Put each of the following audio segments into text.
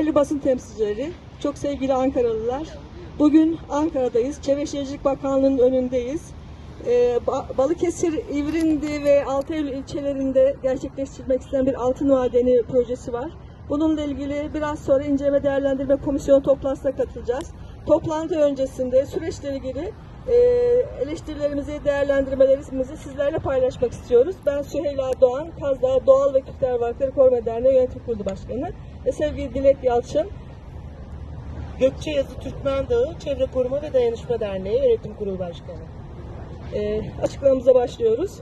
Değerli basın temsilcileri, çok sevgili Ankaralılar. Bugün Ankara'dayız. Çevre Şehircilik Bakanlığı'nın önündeyiz. Ee, Ba- Balıkesir, İvrindi ve Altaylı ilçelerinde gerçekleştirmek istenen bir altın madeni projesi var. Bununla ilgili biraz sonra inceleme değerlendirme komisyonu toplantısına katılacağız. Toplantı öncesinde süreçle ilgili e, eleştirilerimizi, değerlendirmelerimizi sizlerle paylaşmak istiyoruz. Ben Süheyla Doğan, Kazdağ Doğal ve Kültürel Varlıkları Koruma Derneği Yönetim Kurulu Başkanı ve sevgili Dilek Yalçın, Gökçeyazı Türkmen Dağı Çevre Koruma ve Dayanışma Derneği Yönetim Kurulu Başkanı. e, açıklamamıza başlıyoruz.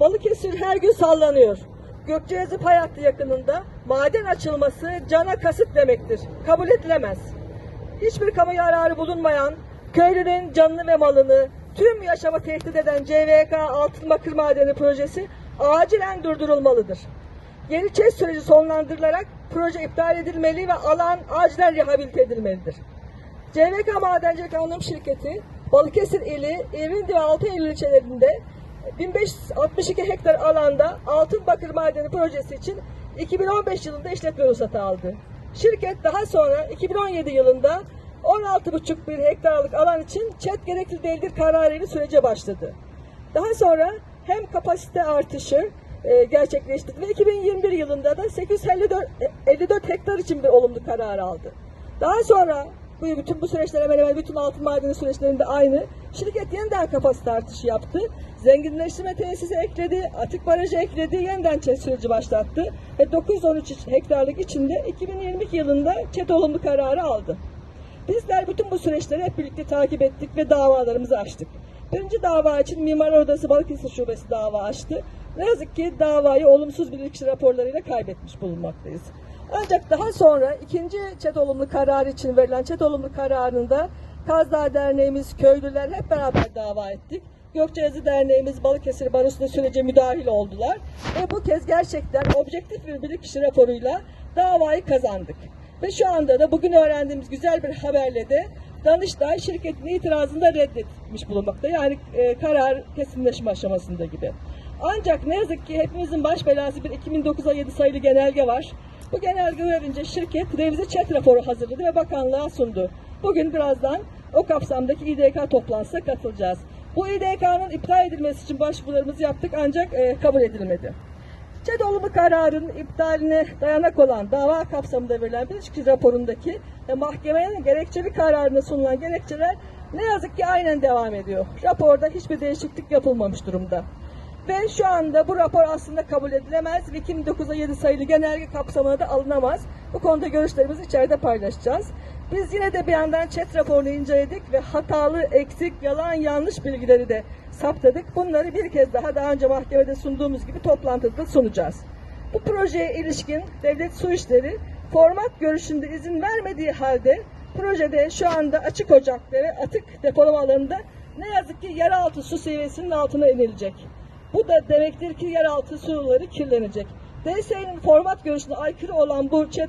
Balıkesir her gün sallanıyor. Gökçeazı pay hattı yakınında maden açılması cana kasıt demektir. Kabul edilemez. Hiçbir kamu yararı bulunmayan, köylünün canını ve malını tüm yaşama tehdit eden CVK Altın Bakır Madeni projesi acilen durdurulmalıdır. Yeni ÇES süreci sonlandırılarak proje iptal edilmeli ve alan acilen rehabilite edilmelidir. CVK Madencilik Anonim Şirketi Balıkesir ili İrindi ve Altaylı ilçelerinde 1562 hektar alanda altın bakır madeni projesi için 2015 yılında işletme ruhsatı aldı. Şirket daha sonra 2017 yılında 16,5 bir hektarlık alan için ÇED gerekli değildir kararıyla sürece başladı. Daha sonra hem kapasite artışı e, gerçekleştirdi ve 2021 yılında da 854 54 hektar için bir olumlu karar aldı. Daha sonra bu bütün bu süreçler hemen hemen bütün altın madeni süreçlerinde aynı. Şirket yeniden kapasite artışı yaptı. Zenginleştirme tesisi ekledi, atık barajı ekledi, yeniden ÇED süreci başlattı. Ve 913 hektarlık içinde 2022 yılında ÇED olumlu kararı aldı. Bizler bütün bu süreçleri hep birlikte takip ettik ve davalarımızı açtık. Birinci dava için Mimar Odası Balıkesir Şubesi dava açtı. Ne yazık ki davayı olumsuz bilirkişi raporlarıyla kaybetmiş bulunmaktayız. Ancak daha sonra ikinci çet olumlu kararı için verilen çet olumlu kararında Kazdağ Derneğimiz, köylüler hep beraber dava ettik. Gökçeazı Derneğimiz, Balıkesir Barosu'nda sürece müdahil oldular. Ve bu kez gerçekten objektif bir bilirkişi raporuyla davayı kazandık. Ve şu anda da bugün öğrendiğimiz güzel bir haberle de Danıştay şirketin itirazında reddetmiş bulunmakta. Yani e, karar kesinleşme aşamasında gibi. Ancak ne yazık ki hepimizin baş belası bir 2009'a 7 sayılı genelge var. Bu genelge verince şirket revize chat raporu hazırladı ve bakanlığa sundu. Bugün birazdan o kapsamdaki İDK toplantısına katılacağız. Bu İDK'nın iptal edilmesi için başvurularımızı yaptık ancak e, kabul edilmedi. ÇED olumlu kararın iptaline dayanak olan dava kapsamında verilen bir ilişki raporundaki ve mahkemenin gerekçeli kararına sunulan gerekçeler ne yazık ki aynen devam ediyor. Raporda hiçbir değişiklik yapılmamış durumda. Ve şu anda bu rapor aslında kabul edilemez ve 2009'a 7 sayılı genelge kapsamına da alınamaz. Bu konuda görüşlerimizi içeride paylaşacağız. Biz yine de bir yandan chat raporunu inceledik ve hatalı, eksik, yalan, yanlış bilgileri de saptadık. Bunları bir kez daha daha önce mahkemede sunduğumuz gibi toplantıda sunacağız. Bu projeye ilişkin devlet su işleri format görüşünde izin vermediği halde projede şu anda açık ocakta ve atık depolama alanında ne yazık ki yeraltı su seviyesinin altına inilecek. Bu da demektir ki yeraltı suları kirlenecek. DSE'nin format görüşüne aykırı olan bu ÇED